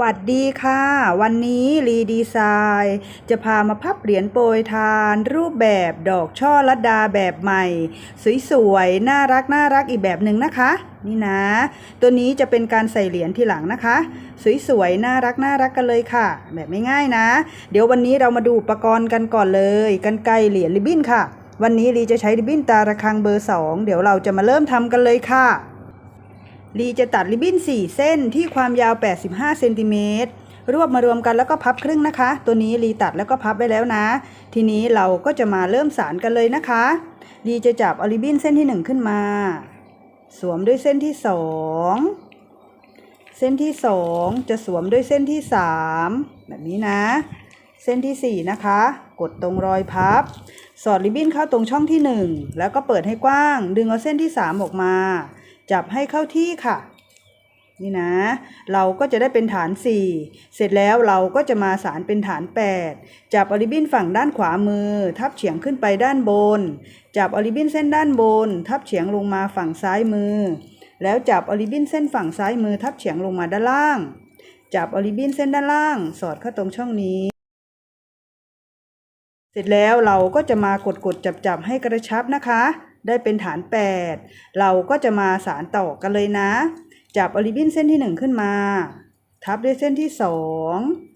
วัสดีค่ะ วันนี้รีดีไซน์จะพามาพับเหรียญโปรยทาน รูปแบบดอกช่อลัดดาแบบใหม่ สวยๆ น่ารักน่ารักอีกแบบหนึ่งนะคะ นี่นะ ตัวนี้จะเป็นการใส่เหรียญทีหลังนะคะ สวยๆ น่ารักน่ารักกันเลยค่ะ แบบไม่ง่ายนะ เดี๋ยววันนี้เรามาดูอุปกรณ์กันก่อนเลยกันไกรเหรียญริบบิ้นค่ะ วันนี้รีจะใช้ริบบิ้นตาระฆังเบอร์ 2 เดี๋ยวเราจะมาเริ่มทำกันเลยค่ะ ลีจะตัดริบบิ้น 4 เส้นที่ความยาว 85 เซนติเมตรรวบมารวมกันแล้วก็พับครึ่งนะคะ ตัวนี้ลีตัดแล้วก็พับไว้แล้วนะ ทีนี้เราก็จะมาเริ่มสารกันเลยนะคะลีจะจับอาริบบิ้นเส้นที่ 1 ขึ้นมา สวมด้วยเส้นที่ 2 เส้นที่ 2 จะสวมด้วยเส้นที่ 3 แบบนี้นะ เส้นทีสี่ 4 นะคะ กดตรงรอยพับ สอดริบบิ้นเข้าตรงช่องที่ 1 แล้วก็เปิดให้กว้าง ดึงเอาเส้นที่ 3 ออกมา จับให้เข้าที่ค่ะนี่นะ เราก็จะได้เป็นฐาน 4 เสร็จแล้วเราก็จะมาสารเป็นฐาน 8 จับอริบินฝั่งด้านขวามือ ทับเฉียงขึ้นไปด้านบน จับอริบินเส้นด้านบน ทับเฉียงลงมาฝั่งซ้ายมือ แล้วจับอริบินเส้นฝั่งซ้ายมือ ทับเฉียงลงมาด้านล่าง จับอริบินเส้นด้านล่าง สอดเข้าตรงช่องนี้ เสร็จแล้วเราก็จะมากดกดจับจับให้กระชับนะคะ ได้เป็นฐาน 8 เราก็จะมาสารต่อกันเลยนะ จับอริบินเส้นที่ 1 ขึ้นมา ทับด้วยเส้นที่ 2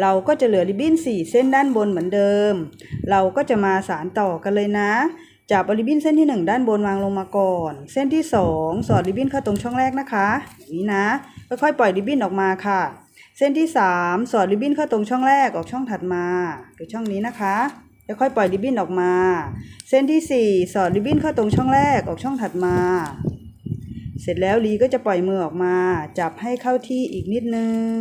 เราก็จะเหลือริบบิ้น4 เส้นด้านบนเหมือนเดิม เราก็จะมาสารต่อกันเลยนะ จับริบบิ้นเส้นที่ 1 ด้านบนวางลงมาก่อน เส้นที่ 2 สอดริบบิ้นเข้าตรงช่องแรกนะคะอย่างนี้นะค่อยๆปล่อยริบบิ้นออกมาค่ะ เส้นที่ 3 สอดริบบิ้นเข้าตรงช่องแรกออกช่องถัดมาคือช่องนี้นะคะค่อยปล่อยริบบิ้นออกมา เส้นที่ 4 สอดริบบิ้นเข้าตรงช่องแรกออกช่องถัดมา เสร็จแล้วลีก็จะปล่อยมือออกมา จับให้เข้าที่อีกนิดนึง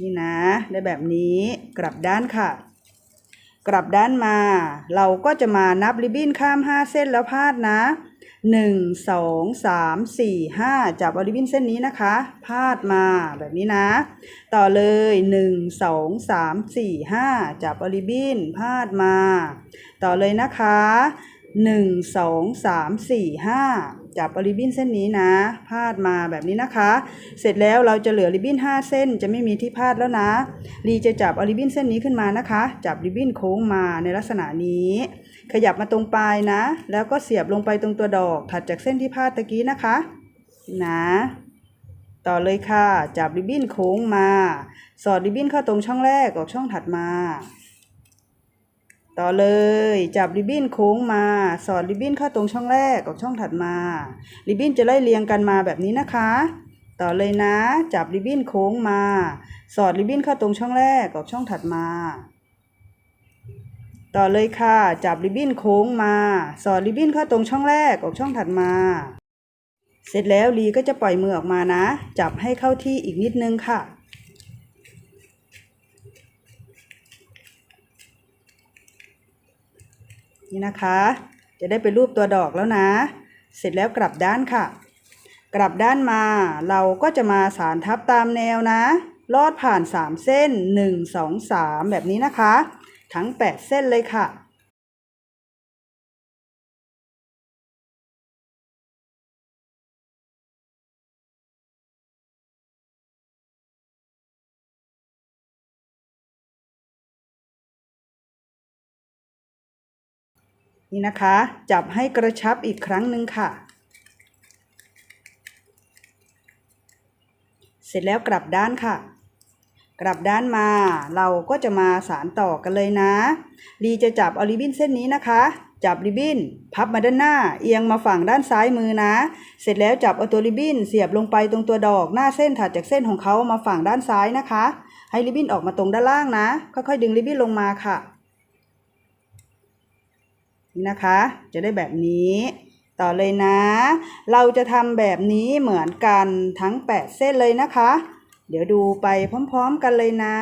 นี่นะ ได้แบบนี้กลับด้านค่ะ กลับด้านมา เราก็จะมานับริบบิ้นข้าม 5 เส้นแล้วพาดนะ 1 2 3 4 5 จับเอาริบบิ้นเส้นนี้นะคะ พาดมาแบบนี้นะ ต่อเลย 1 2 3 4 5 จับเอาริบบิ้นพาดมา ต่อเลยนะคะ 1 2 3 4 5จับเอาริบบิ้นเส้นนี้นะ พาดมาแบบนี้นะคะ เสร็จแล้วเราจะเหลือริบบิ้น5เส้นจะไม่มีที่พาดแล้วนะลีจะจับเอาริบบิ้นเส้นนี้ขึ้นมานะคะ จับริบบิ้นโค้งมาในลักษณะนี้ ขยับมาตรงปลายนะ แล้วก็เสียบลงไปตรงตัวดอก ถัดจากเส้นที่พาดตะกี้นะคะ นะ ต่อเลยค่ะ จับริบบิ้นโค้งมา สอดริบบิ้นเข้าตรงช่องแรกออกช่องถัดมา ต่อเลยจับริบบิ้นโค้งมา สอดริบบิ้นเข้าตรงช่องแรกออกช่องถัดมา ริบบิ้นจะไล่เรียงกันมาแบบนี้นะคะ ต่อเลยนะ จับริบบิ้นโค้งมา สอดริบบิ้นเข้าตรงช่องแรกออกช่องถัดมา ต่อเลยค่ะ จับริบบิ้นโค้งมา สอดริบบิ้นเข้าตรงช่องแรกออกช่องถัดมา เสร็จแล้วลีก็จะปล่อยมือออกมานะ จับให้เข้าที่อีกนิดนึงค่ะ นี่นะคะ จะได้เป็นรูปตัวดอกแล้วนะ เสร็จแล้วกลับด้านค่ะ กลับด้านมาเราก็จะมาสารทับตามแนวนะ ลอดผ่าน 3 เส้น 1 2 3 แบบนี้นะคะ ทั้ง 8 เส้นเลยค่ะ นี่นะคะ จับให้กระชับอีกครั้งหนึ่งค่ะ เสร็จแล้วกลับด้านค่ะ กลับด้านมา เราก็จะมาสารต่อกันเลยนะลีจะจับเอาริบบิ้นเส้นนี้นะคะ จับริบบิ้น พับมาด้านหน้า เอียงมาฝั่งด้านซ้ายมือนะ เสร็จแล้วจับเอาตัวริบบิ้นเสียบลงไปตรงตัวดอกหน้าเส้นถัดจากเส้นของเขามาฝั่งด้านซ้ายนะคะ ให้ริบบิ้นออกมาตรงด้านล่างนะ ค่อยๆดึงริบบิ้นลงมาค่ะ นี่นะคะ จะได้แบบนี้ ต่อเลยนะ เราจะทำแบบนี้เหมือนกันทั้ง 8 เส้นเลยนะคะ เดี๋ยวดูไปพร้อม ๆ กันเลยนะ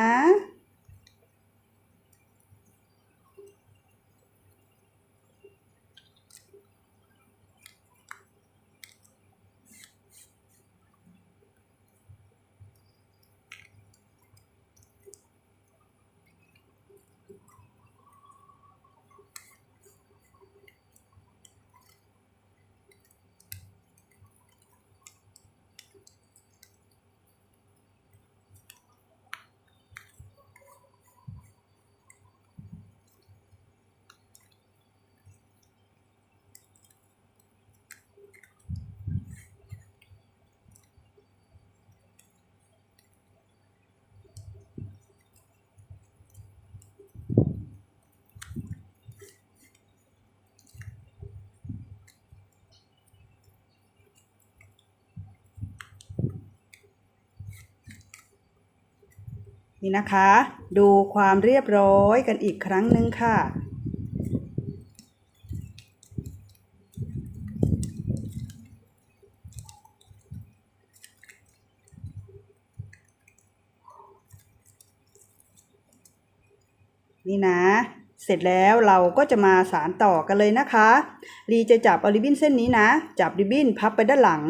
นี่นะคะ ดูความเรียบร้อยกันอีกครั้งหนึ่งค่ะ นี่นะ เสร็จแล้วเราก็จะมาสารต่อกันเลยนะคะลีจะจับเอาริบบิ้นเส้นนี้นะ จับริบบิ้นพับไปด้านหลัง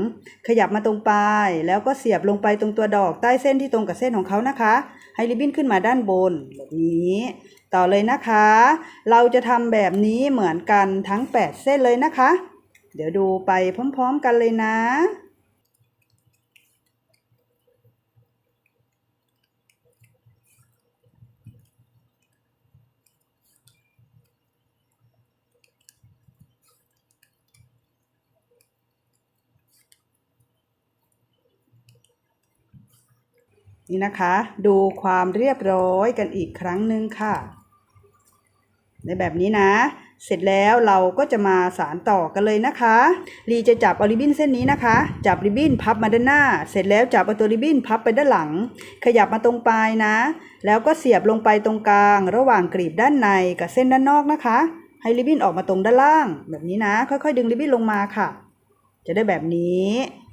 ขยับมาตรงปลายแล้วก็เสียบลงไปตรงตัวดอกใต้เส้นที่ตรงกับเส้นของเขานะคะ ให้ริบบิ้นขึ้นมาด้านบนแบบนี้ ต่อเลยนะคะ เราจะทำแบบนี้เหมือนกันทั้ง 8 เส้นเลยนะคะ เดี๋ยวดูไปพร้อมๆกันเลยนะ นี่นะคะ ดูความเรียบร้อยกันอีกครั้งหนึ่งค่ะ ในแบบนี้นะ เสร็จแล้วเราก็จะมาสารต่อกันเลยนะคะลีจะจับเอาริบบิ้นเส้นนี้นะคะ จับริบบิ้นพับมาด้านหน้า เสร็จแล้วจับเอาตัวริบบิ้นพับไปด้านหลัง ขยับมาตรงปลายนะ แล้วก็เสียบลงไปตรงกลาง ระหว่างกรีบด้านในกับเส้นด้านนอกนะคะ ให้ริบบิ้นออกมาตรงด้านล่าง แบบนี้นะ ค่อยๆ ดึงริบบิ้นลงมาค่ะ จะได้แบบนี้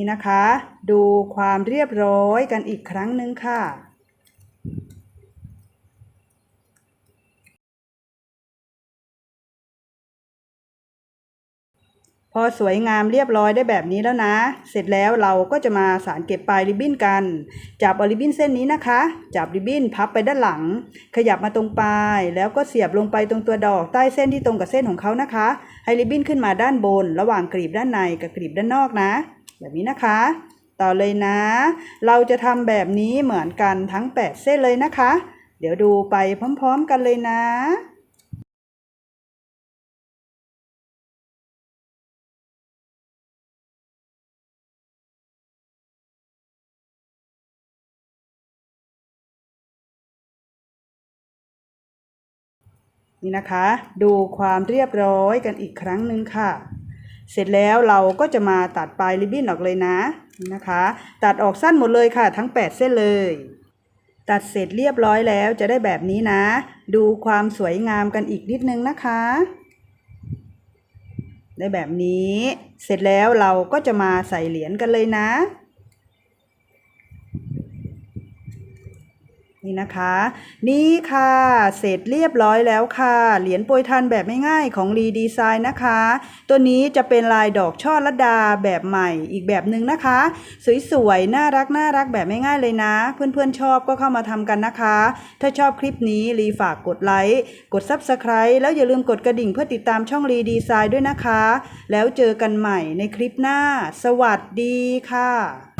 นี่นะคะ ดูความเรียบร้อยกันอีกครั้งหนึ่งค่ะ พอสวยงามเรียบร้อยได้แบบนี้แล้วนะ เสร็จแล้วเราก็จะมาสารเก็บปลายริบบิ้นกัน จับริบบิ้นเส้นนี้นะคะ จับริบบิ้นพับไปด้านหลัง ขยับมาตรงปลาย แล้วก็เสียบลงไปตรงตัวดอกใต้เส้นที่ตรงกับเส้นของเขานะคะ ให้ริบบิ้นขึ้นมาด้านบน ระหว่างกรีบด้านในกับกรีบด้านนอกนะ แบบนี้นะคะ ต่อเลยนะ เราจะทำแบบนี้เหมือนกันทั้ง 8 เส้นเลยนะคะ เดี๋ยวดูไปพร้อมๆกันเลยนะนี่นะคะ ดูความเรียบร้อยกันอีกครั้งหนึ่งค่ะ เสร็จแล้วเราก็จะมาตัดปลายริบบิ้นออกเลยนะนะคะ ตัดออกสั้นหมดเลยค่ะ ทั้ง 8 เส้นเลย ตัดเสร็จเรียบร้อยแล้วจะได้แบบนี้นะ ดูความสวยงามกันอีกนิดนึงนะคะ ได้แบบนี้ เสร็จแล้วเราก็จะมาใส่เหรียญกันเลยนะ นี่นะคะ นี่ค่ะ เสร็จเรียบร้อยแล้วค่ะ เหรียญโปรยทานแบบไม่ง่ายของรีดีไซน์นะคะ ตัวนี้จะเป็นลายดอกช่อระดาแบบใหม่อีกแบบหนึ่งนะคะ สวยๆ น่ารักน่ารักแบบไม่ง่ายเลยนะ เพื่อนๆชอบก็เข้ามาทำกันนะคะ ถ้าชอบคลิปนี้รีฝากกดไลค์กด Subscribe แล้วอย่าลืมกดกระดิ่งเพื่อติดตามช่องรีดีไซน์ด้วยนะคะ แล้วเจอกันใหม่ในคลิปหน้า สวัสดีค่ะ